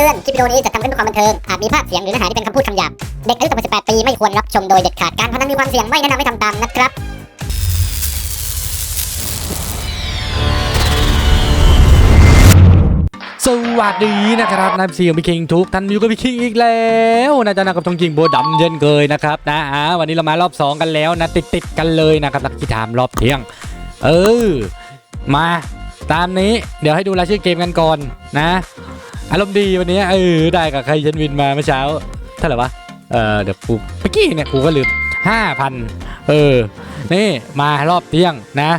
ตือน คลิปวิดีโอนี้จะทำขึ้นเพื่อความบันเทิง อาจมีภาพเสียงหรือเนื้อหาที่เป็นคำพูดคำหยาบ เด็กอายุต่ำกว่า 18 ปีไม่ควรรับชมโดยเด็ดขาด การพนันมีความเสี่ยงไม่แนะนำให้ทำตามนะครับ สวัสดีนะครับนายซีของพี่คิงทุกท่านอยู่กับพี่คิงอีกแล้วนะจ๊ะนะกับทงจิงโบดำเย็นเคยนะครับนะอ่าวันนี้เรามารอบ 2 กันแล้วนะติดติดๆกันเลยนะครับลักกี้ไทม์รอบเที่ยง เออ มา ตามนี้เดี๋ยวให้ดูรายชื่อเกมกันก่อนนะ อารมณ์ดีวันนี้เออได้กับใครฉันวินมาเมื่อเช้าเท่าไหร่วะเออเดี๋ยวกูเมื่อกี้เนี่ยกูก็ลืม5,000เออ นี่มารอบเที่ยงนะ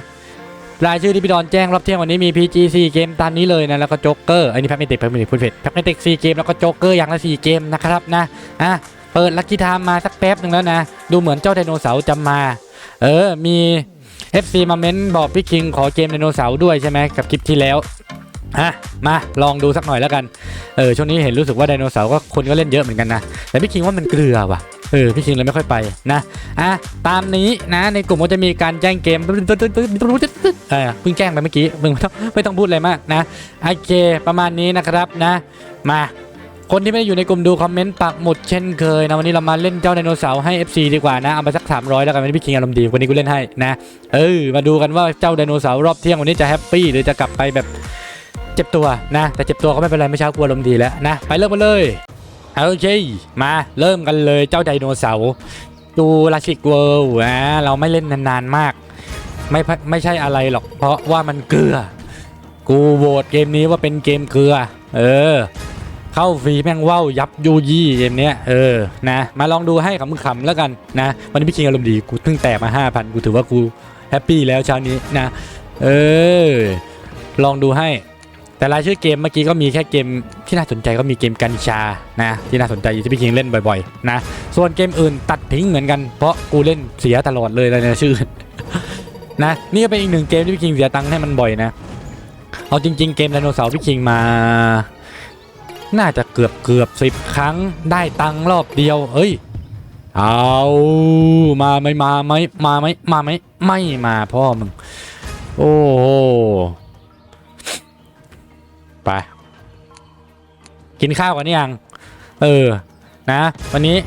รายชื่อที่พี่ดอนแจ้งรอบเที่ยงวันนี้มี PGC เกมตามนี้เลยนะ แล้วก็โจ๊กเกอร์อันนี้แพ็กเมติกแพ็กเมติกพูดผิดแพ็กเมติก4เกมแล้วก็โจ๊กเกอร์อย่างละ4เกมนะครับนะอะเปิดลัคกี้ไทม์มาสักแป๊บหนึ่งแล้วนะ ดูเหมือนเจ้าไดโนเสาร์จะมา เออ มี FC มาเม้นบอกพี่คิงขอเกมไดโนเสาร์ด้วยใช่ไหมกับคลิปที่แล้วอะมาลองดูสักหน่อยแล้วกันเออช่วงนี้เห็นรู้สึกว่าไดโนเสาร์ก็คนก็เล่นเยอะเหมือนกันนะแต่พี่คิงว่ามันเกลือว่ะเออพี่คิงเลยไม่ค่อยไปนะอะตามนี้นะในกลุ่มก็จะมีการแจ้งเกมเออเพิ่งแจ้งไปเมื่อกี้มึงไม่ต้องไม่ต้องพูดอะไรมากนะโอเคประมาณนี้นะครับนะมา คนที่ไม่ได้อยู่ในกลุ่มดูคอมเมนต์ปักหมุดเช่นเคยนะวันนี้เรามาเล่นเจ้าไดโนเสาร์ให้ FC ดีกว่านะเอาไปสัก 300 แล้วกันวันนี้พี่คิงอารมณ์ดีวันนี้กูเล่นให้นะเออมาดูกันว่าเจ้าไดโนเสาร์รอบเที่ยงวันนี้จะแฮปปี้หรือจะกลับไปแบบเจ็บตัวนะ แต่เจ็บตัวก็ไม่เป็นไรไม่เช้ากลัวอารมณ์ดีแล้วนะ ไปเริ่มกันเลยโอเคมาเริ่มกันเลยเจ้าไดโนเสาร์ดูราชิกเวิลด์อะเราไม่เล่นนานๆมาก ไม่พไม่ใช่อะไรหรอก เพราะว่ามันเกลือ กูโหวตเกมนี้ว่าเป็นเกมเกลือ เออ เข้าฟรีแม่งว่าวยับยูยี่เกมเนี้ยเออนะ มาลองดูให้ขำๆแล้วกันนะ วันนี้พี่คิงอารมณ์ดีกูเพิ่งแตกมา 5,000 กูถือว่ากูแฮปปี้แล้วเช้านี้นะ เออ ลองดูให้ แต่รายชื่อเกมเมื่อกี้ก็มีแค่เกมที่น่าสนใจก็มีเกมกัญชานะ ที่น่าสนใจที่พี่คิงเล่นบ่อยๆนะ ส่วนเกมอื่นตัดทิ้งเหมือนกันเพราะกูเล่นเสียตลอดเลยเลยนชื่อนะนี่ก็เป็นอีกหนึ่งเกมที่พี่คิงเสียตังค์ให้มันบ่อยนะ เอาจริง ๆ เกมไดโนเสาร์พี่คิงมา น่าจะเกือบเกือบสิบครั้งได้ตังรอบเดียว เอ้ย เอามาไม่มาไหมมาไหมมาไหมไม่มาพ่อมึง โอ้โหไป กินข้าวกันยังเออ นะ วันนี้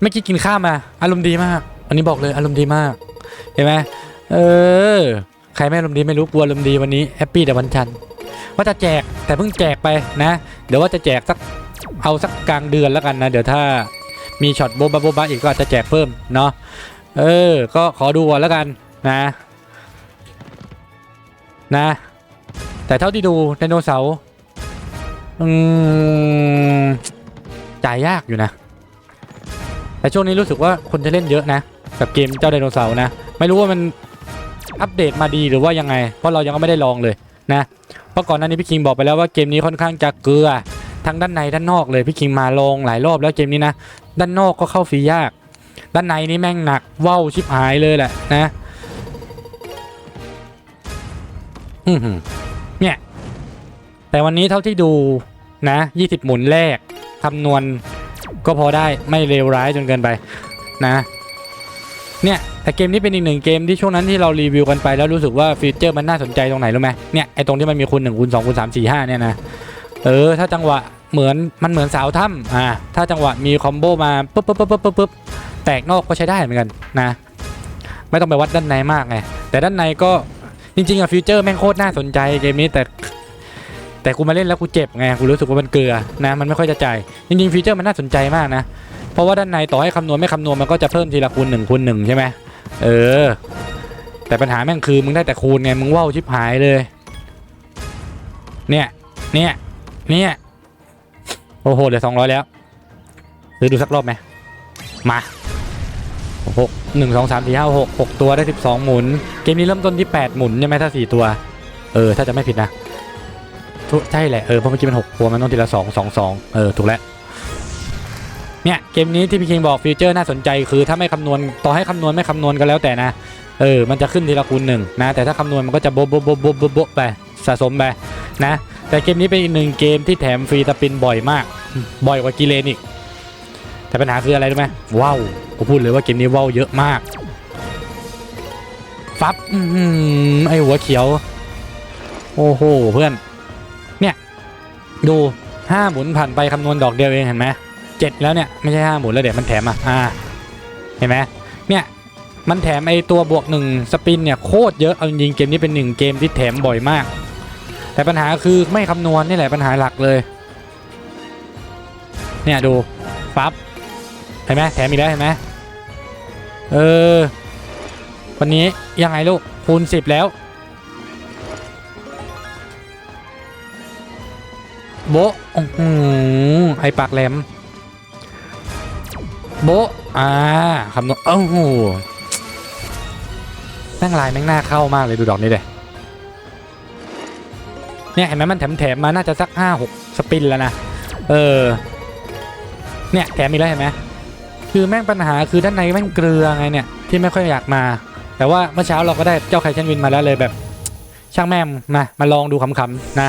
ไม่อกินกินข้าวมา อารมณ์ดีมาก วันนี้บอกเลยอารมณ์ดีมาก เห็นไหมเออ ใครไม่อารมณ์ดีไม่รู้กลัวอารมณ์ดีวันนี้แฮปปี้แต่วันจันทร์ว่าจะแจก แต่เพิ่งแจกไปนะเดี๋ยวว่าจะแจกสักเอาสักกลางเดือนแล้วกันนะ เดี๋ยวถ้ามีช็อตโบบะโบบะอีกก็อาจจะแจกเพิ่มเนาะเออ ก็ขอดูก่อนแล้วกันนะ นะ แต่เท่าที่ดูไดโนเสาร์อืมจ่ายยากอยู่นะ แต่ช่วงนี้รู้สึกว่าคนจะเล่นเยอะนะ กับเกมเจ้าไดโนเสาร์นะ ไม่รู้ว่ามันอัปเดตมาดีหรือว่ายังไง เพราะเรายังไม่ได้ลองเลย นะเพราะก่อนหน้านี้พี่คิงบอกไปแล้วว่าเกมนี้ค่อนข้างจะเกลือทั้งด้านในด้านนอกเลยพี่คิงมาลงหลายรอบแล้วเกมนี้นะด้านนอกก็เข้าฟรียาก ด้านในนี่แม่งหนักเว้าวชิบหายเลยแหละนะอือหือแต่วันนี้เท่าที่ดูนะ 20 หมุนแรกคำนวณก็พอได้ไม่เลวร้ายจนเกินไปนะ เนี่ย แต่เกมนี้เป็นอีกหนึ่งเกมที่ช่วงนั้นที่เรารีวิวกันไปแล้วรู้สึกว่าฟีเจอร์มันน่าสนใจตรงไหนรู้ไหมเนี่ยไอตรงที่มันมีคูณ1คูณ2คูณ3 4 5เนี่ยนะเออถ้าจังหวะเหมือนมันเหมือนสาวถ้ำอ่าถ้าจังหวะมีคอมโบมาปุ๊บปุ๊บปุ๊บปุ๊บปุ๊บแตกนอกก็ใช้ได้เหมือนกันนะ ไม่ต้องไปวัดด้านในมากไงแต่ด้านในก็จริงๆอะฟีเจอร์แม่งโคตรน่าสนใจเกมนี้แต่แต่กูมาเล่นแล้วกูเจ็บไงกูรู้สึกว่ามันเกลือนะมันไม่ค่อยจะใจจริงๆฟีเจอร์มันน่าสนใจมากนะ เพราะว่าด้านในต่อให้คำนวณไม่คำนวณมันก็จะเพิ่มทีละคูณหนึ่งคูณหนึ่งใช่ไหม เออ แต่ปัญหาแม่งคือมึงได้แต่คูณไงมึงว่าวชิบหายเลย เนี่ย เนี่ย เนี่ย โอ้โหเดี๋ยสองร้อยแล้วซื้อดูสักรอบไหมมาหกหนึ่งสองสามสี่ห้าหกหกตัวได้สิบสองหมุน เกมนี้เริ่มต้นที่แปดหมุนใช่ไหมถ้าสี่ตัว เออ ถ้าจะไม่ผิดนะใช่แหละ เออเพราะเมื่อกี้มันหกตัวมันต้องทีละสองสองสองเออ ถูกแล้ว เนี่ยเกมนี้ที่พี่คิงบอกฟีเจอร์น่าสนใจคือถ้าไม่คำนวณต่อให้คำนวณไม่คำนวณก็แล้วแต่นะเออมันจะขึ้นทีละคูณหนึ่งนะแต่ถ้าคำนวณมันก็จะโบะโบะโบะโบะโบะโบะไปสะสมไปนะแต่เกมนี้เป็นอีกหนึ่งเกมที่แถมฟรีสปินบ่อยมาก บ่อยกว่ากิเลนอีกแต่ปัญหาคืออะไรรู้ไหมว้าวผมพูดเลยว่าเกมนี้ว้าวเยอะมากฟับอื้อหือไอหัวเขียว โอ้โหเพื่อน เนี่ย ดูห้าหมุนผ่านไปคำนวณดอกเดียวเองเห็นไหม เจ็ดแล้วเนี่ย ไม่ใช่ห้าหมุนแล้วเดี๋ยวมันแถมอะอ่าเห็นไหมเนี่ยมันแถมไอตัวบวกหนึ่งสปินเนี่ยโคตรเยอะเอาจริงเกมนี้เป็นหนึ่งเกมที่แถมบ่อยมาก แต่ปัญหาคือไม่คำนวณนี่แหละปัญหาหลักเลย เนี่ยดูปั๊บเห็นไหมแถมอีกแล้วเห็นไหมเออวันนี้ยังไงลูกคูณสิบแล้วโบะโอ้โหไอปากแหลม โบอ่าคำนวณโอ้โหแม่งลายแม่งน่าเข้ามากเลยดูดอกนี้เดยเนี่ยเห็นไหมมันแถมๆมาน่าจะสักห้าหกสปินแล้วนะเออเนี่ยแถมอีกแล้วเห็นไหมคือแม่งปัญหาคือด้านในแม่งเกลือไงเนี่ยที่ไม่ค่อยอยากมา แต่ว่าเมื่อเช้าเราก็ได้เจ้าไคเชนวินมาแล้วเลยแบบ ช่างแม่มมามาลองดูขำๆนะ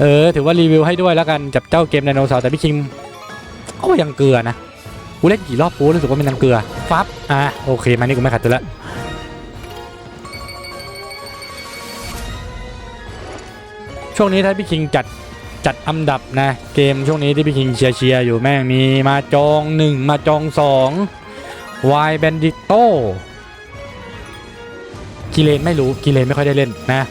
เออถือว่ารีวิวให้ด้วยแล้วกันจับเจ้าเกมไดโนเสาร์แต่พี่คิงก็ยังเกลือนะ กูเล่นกี่รอบกูรู้สึกว่ามันยังเกลือ ฟับ อะ โอเคมานี่กูไม่ขัดตัวละช่วงนี้ถ้าพี่คิงจัดจัดอันดับนะ เกมช่วงนี้ที่พี่คิงเชียร์เชียร์อยู่แม่งมีมาจองหนึ่งมาจองสองวายแบนดิโตกิเลนไม่รู้กิเลนไม่ค่อยได้เล่นนะ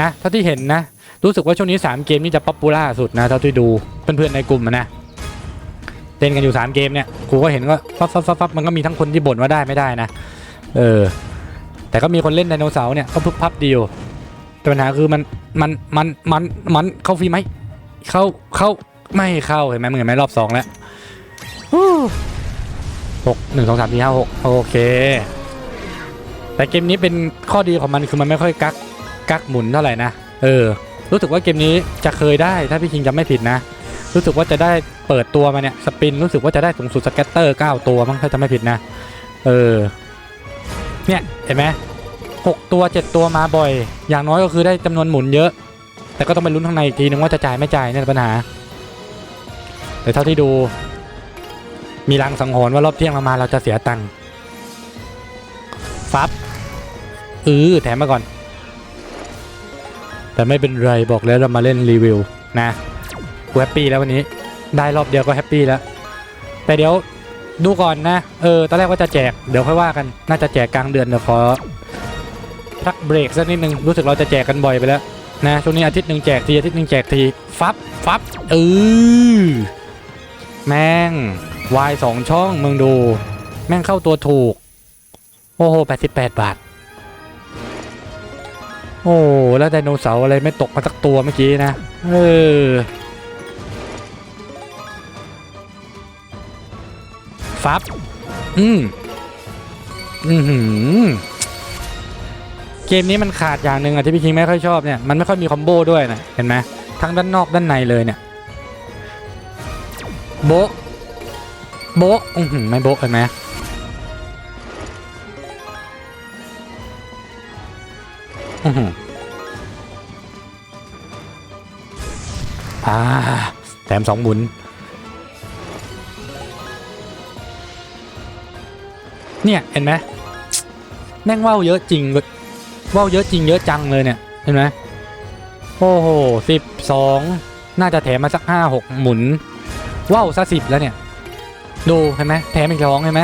นะเท่าที่เห็นนะ รู้สึกว่าช่วงนี้ 3 เกมนี่จะป๊อปปูล่าสุดนะเท่าที่ดูเพื่อนๆในกลุ่มนะ เล่นกันอยู่ 3 เกมเนี่ยครูก็เห็นว่าฟับฟับฟับฟับมันก็มีทั้งคนที่บ่นว่าได้ไม่ได้นะ เออ แต่ก็มีคนเล่นไดโนเสาร์เนี่ยก็พึบพับดีอยู่แต่ปัญหาคือมันมันมันมันมันเข้าฟรีไหมเข้าเข้าไม่เข้าเห็นไหมมึงเห็นไหมรอบสองแล้วหกหนึ่งสองสามสี่ห้าหกโอเค แต่เกมนี้เป็นข้อดีของมันคือมันไม่ค่อยกักกักหมุนเท่าไหร่นะ เออ รู้สึกว่าเกมนี้จะเคยได้ถ้าพี่คิงจำไม่ผิดนะ รู้สึกว่าจะได้เปิดตัวมาเนี่ยสปินรู้สึกว่าจะได้สูงสุดสแกตเตอร์ 9 ตัวมั้งถ้าจำไม่ผิดนะ เออ เนี่ยเห็นไหมหกตัวเจ็ดตัวมาบ่อย อย่างน้อยก็คือได้จำนวนหมุนเยอะ แต่ก็ต้องไปลุ้นข้างในอีกทีนึงว่าจะจ่ายไม่จ่ายนี่ปัญหา แต่เท่าที่ดู มีรังสังหรณ์ว่ารอบเที่ยงเรามาเราจะเสียตังค์ฟับเออแถมมาก่อน แต่ไม่เป็นไรบอกแล้วเรามาเล่นรีวิวนะ กูแฮปปี้แล้ววันนี้ได้รอบเดียวก็แฮปปี้แล้ว แต่เดี๋ยวดูก่อนนะ เออ ตอนแรกว่าจะแจก เดี๋ยวค่อยว่ากัน น่าจะแจกกลางเดือนเดี๋ยวขอพักเบรกสักนิดนึง รู้สึกเราจะแจกกันบ่อยไปแล้ว นะ ช่วงนี้อาทิตย์หนึ่งแจกทีอาทิตย์หนึ่งแจกที ฟับ ฟับ เออ แม่งวายสองช่องมึงดู แม่งเข้าตัวถูก โอ้โห88บาท โอ้ แล้วไดโนเสาร์อะไรไม่ตกมาสักตัวเมื่อกี้นะ เออ ฟับ อืมอือหือเกมนี้มันขาดอย่างหนึ่งอะที่พี่คิงไม่ค่อยชอบเนี่ย มันไม่ค่อยมีคอมโบด้วยนะ เห็นไหมทั้งด้านนอกด้านในเลยเนี่ย โบะโบะอือหือไม่โบะเห็นไหมอือหืออ่าแถมสองหมุน เนี่ยเห็นไหมแม่งว่าวเยอะจริงว่าวเยอะจริงเยอะจังเลยเนี่ยเห็นไหมโอ้โหสิบสองน่าจะแถมมาสักห้าหกหมุนว่าวซะสิบแล้วเนี่ย ดูเห็นไหมแถมอีกสองเห็นไหม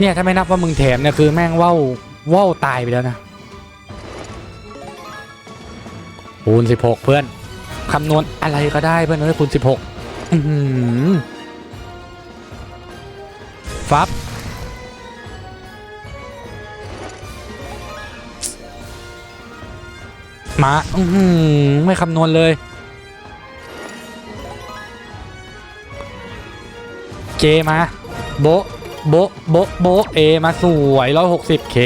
เนี่ยถ้าไม่นับว่ามึงแถมเนี่ยคือแม่งว่าวว่าวตายไปแล้วนะคูณสิบหกเพื่อนคำนวณอะไรก็ได้เพื่อนเอ้ยคูณสิบหกฟับ มาอือหือไม่คำนวณเลย เจมา โบโบโบโบเอมาสวยร้อยหกสิบเค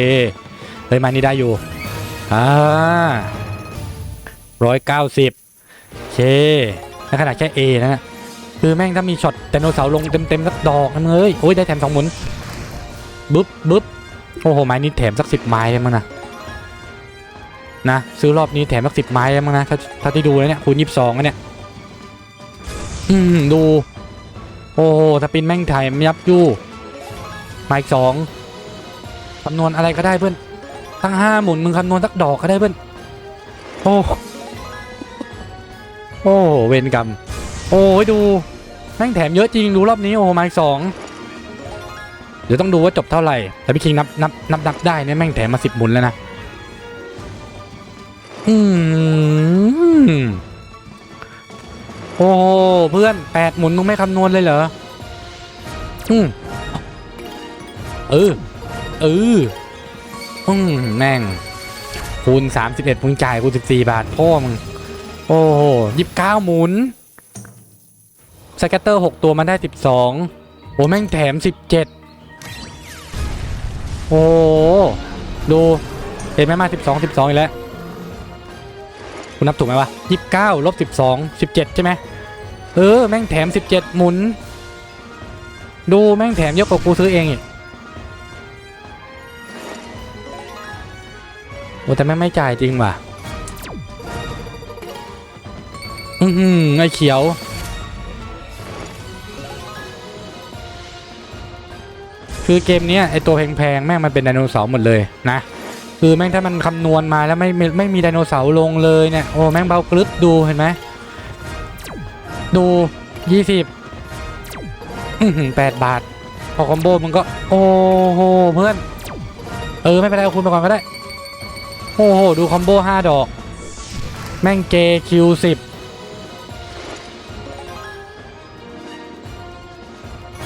เฮ้ยมานี่ได้อยู่อ่าร้อยเก้าสิบเคในขนาดแค่ A นะฮะคือแม่งถ้ามีช็อตไดโนเสาลงเต็มๆสักดอกนะมึงเอ้ยโอ้ยได้แถมสองหมุนบึ๊บบึ๊บโอ้โหไม้นี้แถมสักสิบไม้เลยมั้งนะ นะซื้อรอบนี้แถมสักสิบไม้เลยมั้งนะถ้าถ้าที่ดูแล้วเนี่ยคูณยี่สิบสองเนี่ยอืมดู โอ้โหสปินแม่งถ่ายยับยู่มาอีกสองคำนวณอะไรก็ได้เพื่อนตั้งห้าหมุนมึงคำนวณสักดอกก็ได้เพื่อนโอ้โอ้เวรกรรมโอ้ยดูแม่งแถมเยอะจริงดูรอบนี้โอ้มาอีกสองเดี๋ยวต้องดูว่าจบเท่าไหร่แต่พี่คิงนับนับนับนับได้เนี่ยแม่งแถมมาสิบหมุนแล้วนะ อืมโอ้เพื่อนแปดหมุนมึงไม่คำนวณเลยเหรอ อืมเออ เออ อืมแม่ง คูณ31มึงจ่ายกู14บสี่บาทพ่อมึง โอ้โหยี่สิบเก้าหมุน สแกตเตอร์6ตัวมันได้12โอ้แม่งแถม17โอ้ดูเห็นไหมมา12 12อีกแล้ว คุณนับถูกไหมวะ29ลบ12 17ใช่ไหมเออ แม่งแถม17หมุน ดูแม่งแถมเยอะกว่ากูซื้อเองอีกโอ้แต่แม่งไม่จ่ายจริงว่ะ อือหือไอ้เขียวคือเกมเนี้ยไอตัวแพงๆ แม่งมันเป็นไดโนเสาร์หมดเลยนะ คือแม่งถ้ามันคำนวณมาแล้วไม่ไม่ไม่มีไดโนเสาร์ลงเลยเนี่ยโอ้แม่งเบากรึบดูเห็นไหมดูยี่สิบแปดบาท พอคอมโบมันก็ โอ้โหเพื่อน เออ ไม่เป็นไรเอาคุณไปก่อนก็ได้ โอ้โห ดูคอมโบห้าดอก แม่งเกคิวสิบ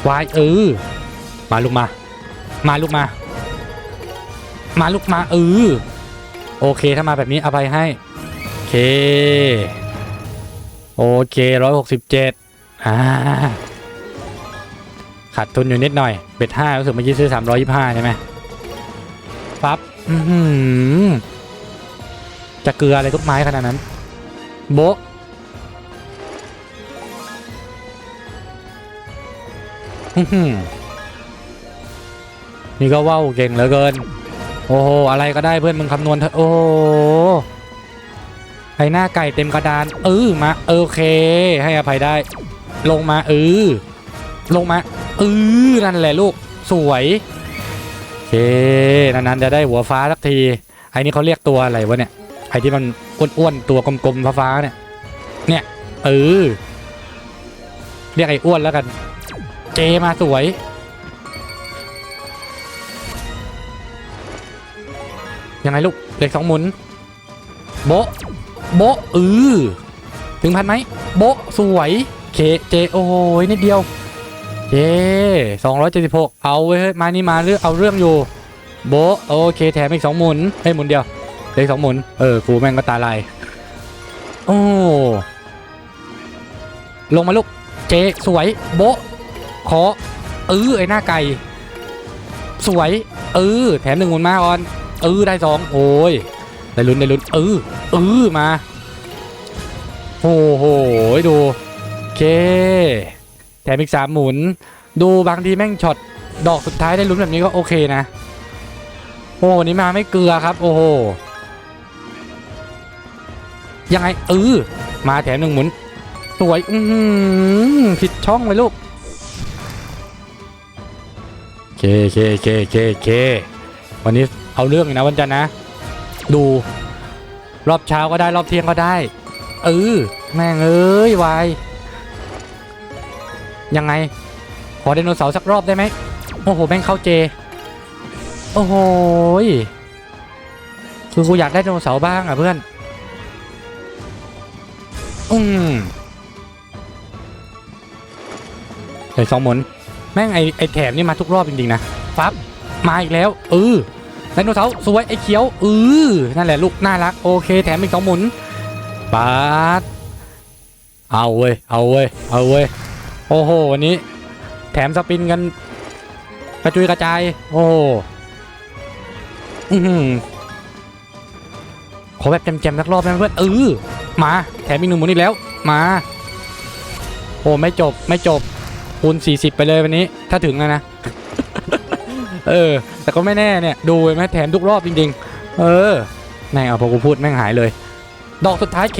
วายเออ มาลูกมา มาลูกมา มาลูกมาเออโอเคถ้ามาแบบนี้อภัยให้โอเคโอเคร้อยหกสิบเจ็ดอ่าขาดทุนอยู่นิดหน่อยเบ็ดห้ารู้สึกเมื่อกี้ซื้อสามร้อยยี่ห้าใช่ไหมปั๊บจะเกลืออะไรทุกไม้ขนาดนั้น โบะอื้อหือนี่ก็ว่าวเก่งเหลือเกิน อ้โหอะไรก็ได้เพื่อนมึงคำนวณเถอะโอ้โหไอหน้าไก่เต็มกระดานเออมาโอเค ให้อภัยได้ ลงมาเออลงมาเออนั่นแหละลูกสวยโอเคนานๆจะได้หัวฟ้าสักทีไอ้นี่เขาเรียกตัวอะไรวะเนี่ยไอ้ที่มันอ้วนๆตัวกลมๆฟ้าๆเนี่ยเนี่ยเออเรียกไอ้อ้วนแล้วกัน เจมาสวย ยังไงลูกเลขสองหมุน โบโบะเอถึงพันไหมโบสวยเคเจโอ้ยนิดเดียวเจสองร้อยเจ็ดสิบหกเอาเว้ยเฮ้ยมานี่มาเรื่องเอาเรื่องอยู่ โบโอเคแถมอีกสองหมุนให้ยหมุนเดียวเลขสองหมุนเออกูแม่งก็ตาลายโอ้ลงมาลูกเจสวยโบขอเออไอหน้าไก่ สวยเออแถมหนึ่งหมุนมาออน เออได้สองโอ้ยได้ลุ้นได้ลุ้นเออเออมาโอ้โหดูเคแถมอีกสามหมุน ดูบางทีแม่งช็อตดอกสุดท้ายได้ลุ้นแบบนี้ก็โอเคนะ โอ้นี้มาไม่เกลือครับ โอ้โหยังไงเออมาแถมหนึ่งหมุนสวยอือหือผิดช่องไปลูกเคเคเคเคเควันนี้ เอาเรื่องอยู่นะวันจันทร์นะ ดู รอบเช้าก็ได้รอบเที่ยงก็ได้ เออแม่งเอ้ยวายยังไง ขอไดโนเสาร์สักรอบได้ไหมโอ้โหแม่งเข้าเจ โอ้โหยคือกูอยากได้ไดโนเสาร์บ้างอะเพื่อน อืมเดี๋ยวสองหมุนแม่งไอไอแถมนี่มาทุกรอบจริงๆนะ ฟับ มาอีกแล้วเออ ไดโนเสาร์สวยไอ้เขียวเออนั่นแหละลูกน่ารักโอเคแถมอีกสองหมุนปาดเอาเว้ยเอาเว้ยเอาเว้ยโอ้โหวันนี้ แถมสปินกันกระจุยกระจายโอ้โหอือหือขอแบบแจมๆสักรอบนะเพื่อนเออมาแถมอีกหนึ่งหมุนอีกแล้วมาโอ้ไม่จบไม่จบคูณ40 ไปเลยวันนี้ ถ้าถึงนะนะ เออ แต่ก็ไม่แน่เนี่ย ดูไหมแถมทุกรอบจริง ๆ เออ แม่งเอาพอกูพูดแม่งหายเลย ดอกสุดท้ายเค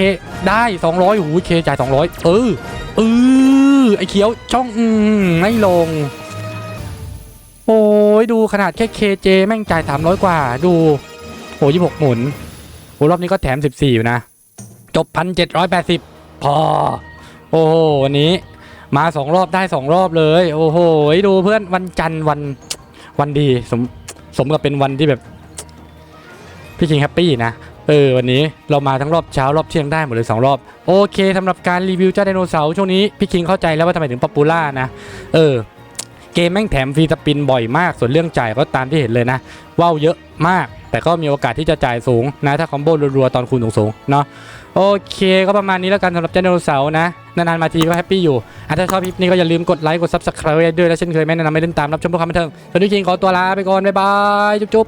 ได้ 200 หูยเคจ่าย 200 เออเออไอเขียวช่องอืมไม่ลง โอ้ยดูขนาดแค่เคเจแม่งจ่าย 300 กว่า ดูโอ้ยี่หกหมุนโอ้รอบนี้ก็แถม 14 อยู่นะ จบพันเจ็ดร้อยแปดสิบพอ โอ้โหวันนี้มาสองรอบได้สองรอบเลย โอ้โหดูเพื่อนวันจันทร์วัน วันดีสมสมกับเป็นวันที่แบบพี่คิงแฮปปี้นะเออวันนี้เรามาทั้งรอบเช้ารอบเที่ยงได้หมดเลยสองรอบโอเคสำหรับการรีวิวเจ้าไดโนเสาร์ช่วงนี้พี่คิงเข้าใจแล้วว่าทำไมถึงป๊อปปูล่านะเออเกมแม่งแถมฟรีสปินบ่อยมาก ส่วนเรื่องจ่ายก็ตามที่เห็นเลยนะว่าวเยอะมาก แต่ก็มีโอกาสที่จะจ่ายสูงนะถ้าคอมโบรัวๆตอนคูณสูงๆเนาะ โอเคก็ประมาณนี้แล้วกันสำหรับเจ้าไดโนเสาร์นะนานๆมาทีก็แฮปปี้อยู่อะถ้าชอบคลิปนี้ก็อย่าลืมกดไลค์กดซับสไคร b e ด้วยและเช่นเคยแม่แนะนำไม่เล่นตามรับชมพวกความบันเทิงส่วนนี้คิงขอตัวลาไปก่อนบ๊ายบายจุ๊บ